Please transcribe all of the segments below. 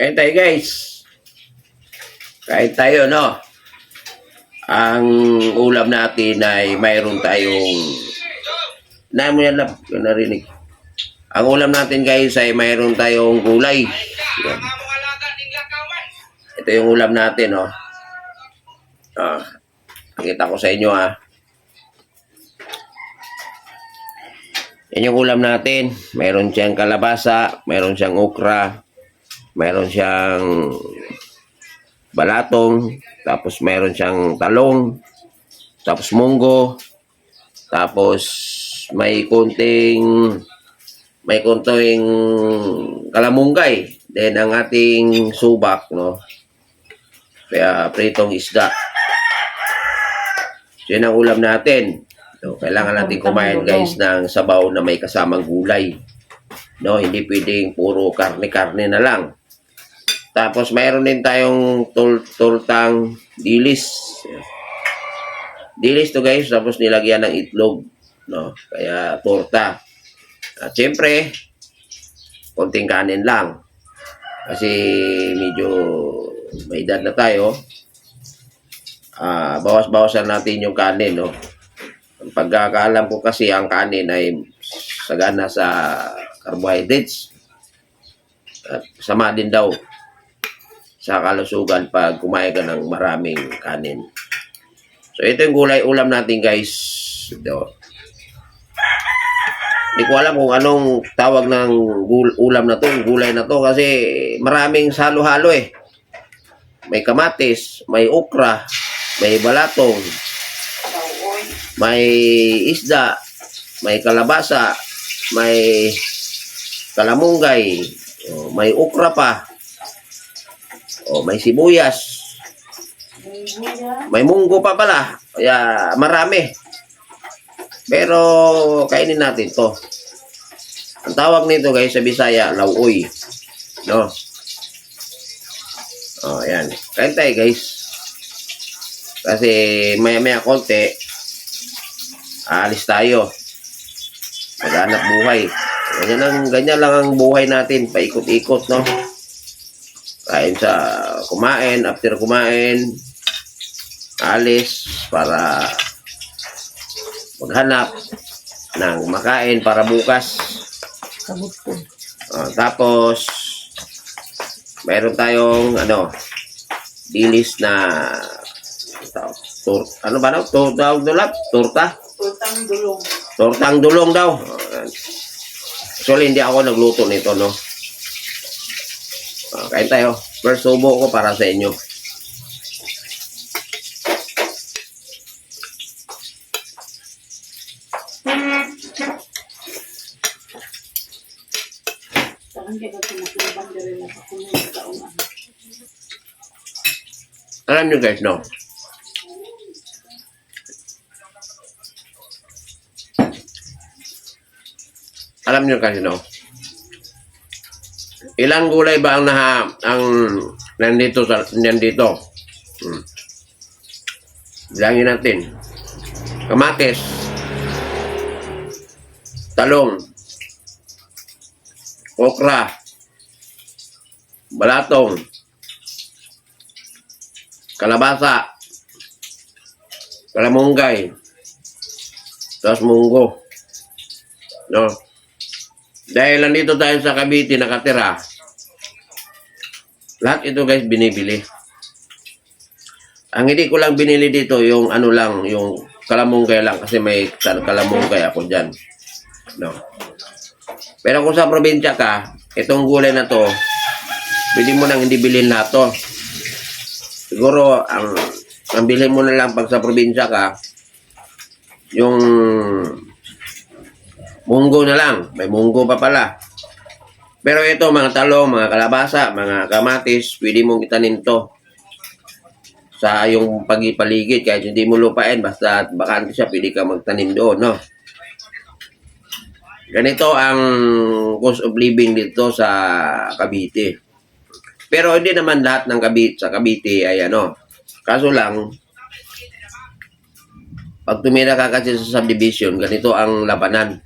Kain tayo guys. Kain tayo, no? Ang ulam natin ay mayroon tayong... Na mo yan. Yung narinig. Ang ulam natin guys ay mayroon tayong gulay. Yan. Ito yung ulam natin, no? Ah, pakita ko sa inyo, ha? Yan yung ulam natin. Mayroon siyang kalabasa, mayroon siyang okra, mayroon siyang balatong, tapos mayroon siyang talong, tapos munggo, tapos may kunting may kunting kalamunggay, then ang ating subak, no? Kaya pritong isda. So, yun ang ulam natin. So, kailangan natin kumain guys ng sabaw na may kasamang gulay. No, hindi pwedeng puro karne-karne na lang. Tapos mayroon din tayong tul tultang dilis. Dilis to guys, tapos nilagyan ng itlog, no? Kaya torta. At syempre, konting kanin lang. Kasi medyo may edad na tayo. Ah, bawas-bawasan natin yung kanin, no? Ang pagkakaalam ko kasi ang kanin ay sagana sa carbohydrates. At sama din daw sa kalusugan pag kumain ka ng maraming kanin. So ito yung gulay ulam natin guys. Ito. Hindi ko alam kung anong tawag ng gul- ulam na to, gulay na to kasi maraming halo-halo eh. May kamatis, may okra, may balatong, may isda, may kalabasa, may kalamunggay, may okra pa, oh, may sibuyas, may munggo pa pala. Kaya marami. Pero kainin natin to. Ang tawag nito guys sa Bisaya, lauoy. No? Oh, yan. Kain tayo guys. Kasi maya-maya konti, aalis tayo. Maghanap buhay. Ganyan, lang, ganyan lang ang buhay natin. Paikot-ikot, no? Kain sa kumain, after kumain, alis para maghanap ng makain para bukas. Kabutod. Ah, tapos, meron tayong, ano, dilis na, tur, ano ba daw? Tur, tawag doon lang? Turta? Tutang dulong. Tortang dulong daw. Ah, Actually, hindi ako nagluto nito, no? Kain tayo. First subo ko para sa inyo. Alam nyo guys, no? Alam nyo kasi, no? Ilang gulay ba ang naha, ang nandito sa, nandito? Hmm. Bilangin natin. Kamatis. Talong. Okra. Balatong kalabasa, kalamunggay, tapos munggo. No? Dahil nandito tayo sa Cavite nakatira, lahat ito guys binibili. Ang hindi ko lang binili dito yung ano lang, yung kalamunggay lang kasi may kal- kalamunggay ako dyan. No? Pero kung sa probinsya ka, itong gulay na to, pwede mo nang hindi bilhin lahat to. Siguro, ang, ang bilhin mo na lang pag sa probinsya ka, yung munggo na lang. May munggo pa pala. Pero ito, mga talong, mga kalabasa, mga kamatis, pwede mong itanim to sa yung pagipaligid. Kahit hindi mo lupain, basta bakante siya, pwede ka magtanim doon, no? Ganito ang cost of living dito sa Cavite. Pero hindi naman lahat ng Cavite sa Cavite ay ano. Kaso lang, pag tumira ka kasi sa subdivision, ganito ang labanan.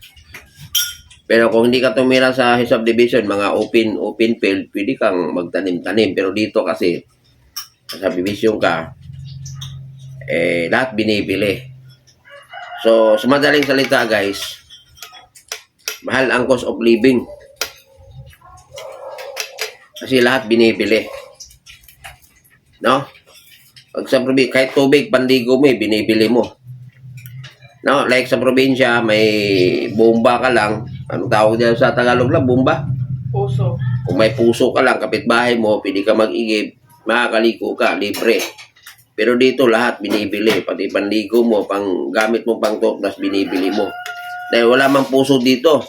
Pero kung hindi ka tumira sa subdivision, mga open open field, pwede kang magtanim-tanim. Pero dito kasi, sa subdivision ka, eh, lahat binibili. So, sa madaling salita guys, mahal ang cost of living. Kasi lahat binibili. No? Pag sa probinsya, kahit tubig, pandigo mo, eh, binibili mo. No, like sa probinsya, may bomba ka lang. Anong tawag dyan sa Tagalog lang? Bomba? Puso. Kung may puso ka lang, kapitbahay mo, pwede ka mag-igib, makakaliko ka, libre. Pero dito lahat binibili, pati panligo mo, pang gamit mo pang toothbrush, binibili mo. Dahil wala mang puso dito.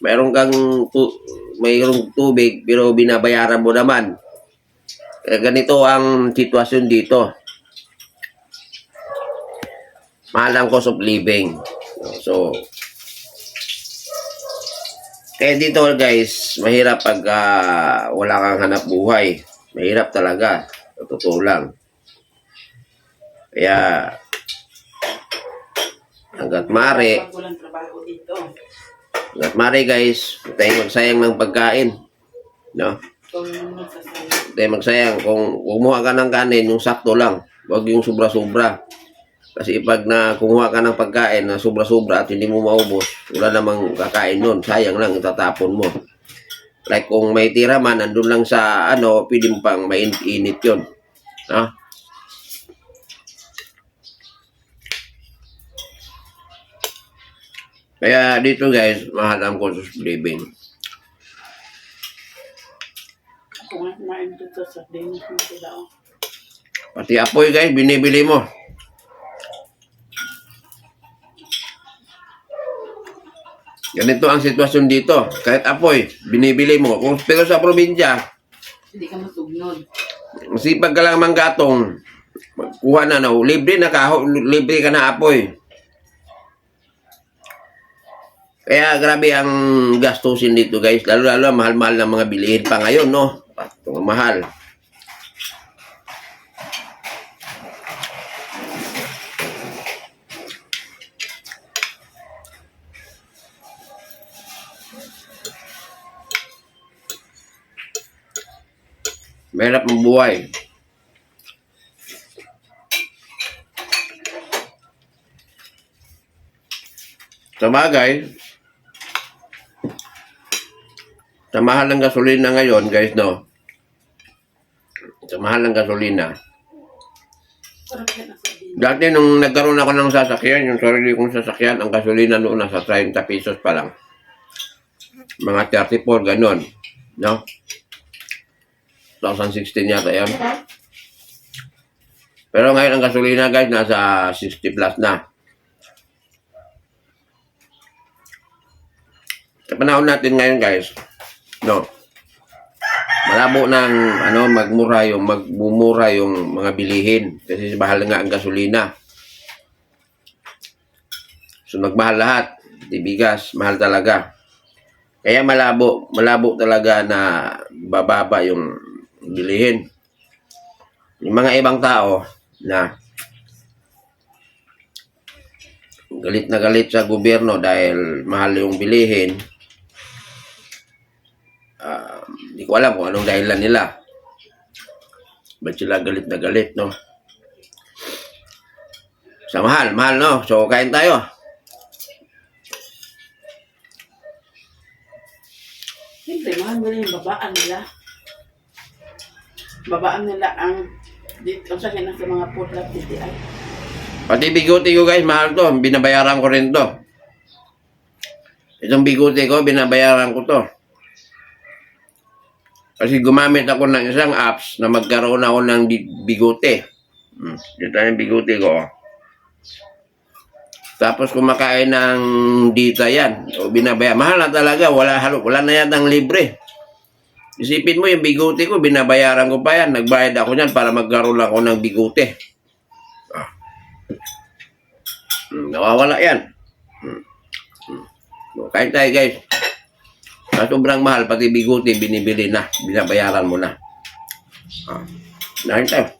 Mayroon kang tu- mayroong tubig, pero binabayaran mo naman. Kaya ganito ang sitwasyon dito. Mahal ang cost of living. So, kaya dito guys, mahirap pag ah, wala kang hanap buhay. Mahirap talaga. Totoo lang. Kaya, hanggat mare, hanggat mare guys, huwag tayong magsayang ng pagkain. No? Huwag tayong magsayang. Kung kumuha ka ng kanin, yung sakto lang. Huwag yung sobra-sobra. Kasi pag na kumuha ka ng pagkain na sobra-sobra at hindi mo maubos, wala namang kakain nun. Sayang lang, itatapon mo. Like kung may tira man, nandun lang sa ano, pwede mo pang mainit-init yun. No? Kaya dito guys, mahal ang of living. Oh. Pati apoy guys, binibili mo. Ganito ang sitwasyon dito. Kahit apoy, binibili mo. Kung pero sa probinsya, Hindi ka masugnod. masipag ka lang manggatong. Kuha na na, libre na ka, libre ka na apoy. Kaya grabe ang gastusin dito guys. Lalo-lalo mahal-mahal ng mga bilihin pa ngayon, no? Ito mahal. Mahirap ang buhay. Sa bagay, sa mahal ng gasolina ngayon, guys, no? Sa mahal ng gasolina. Dati nung nagkaroon ako ng sasakyan, yung sarili kong sasakyan, ang gasolina noon nasa 30 pesos pa lang. Mga 34, ganun. No? 2016 yata yan. Pero ngayon ang gasolina guys, nasa 60 plus na. Sa panahon natin ngayon guys, no, malabo ng ano, magmura yung, magmumura yung mga bilihin. Kasi mahal nga ang gasolina. So nagmahal lahat. Di bigas, mahal talaga. Kaya malabo, malabo talaga na bababa yung bilihin. Yung mga ibang tao na galit na galit sa gobyerno dahil mahal yung bilihin, ah, hindi ko alam kung anong dahilan nila. Ba't sila galit na galit, no? Sa mahal, mahal, no? So, kain tayo. Siyempre, mahal mo na yung babaan nila. Babaan nila ang dito sa kanya sa mga lab TTI. Pati biguti ko guys, mahal to. Binabayaran ko rin to. Itong biguti ko, binabayaran ko to. Kasi gumamit ako ng isang apps na magkaroon ako ng bi- biguti. Hmm. Dito yung biguti ko. oh. Tapos kumakain ng dita yan. O binabayaran. Mahal na talaga. Wala, wala na yatang libre. Isipin mo yung biguti ko, binabayaran ko pa yan. Nagbayad ako yan para magkaroon ako ng biguti. Hmm, nawawala yan. Hmm. Hmm. Kain tayo guys. Sa sobrang mahal, pati biguti, binibili na. Binabayaran mo na. Ah. Kain tayo.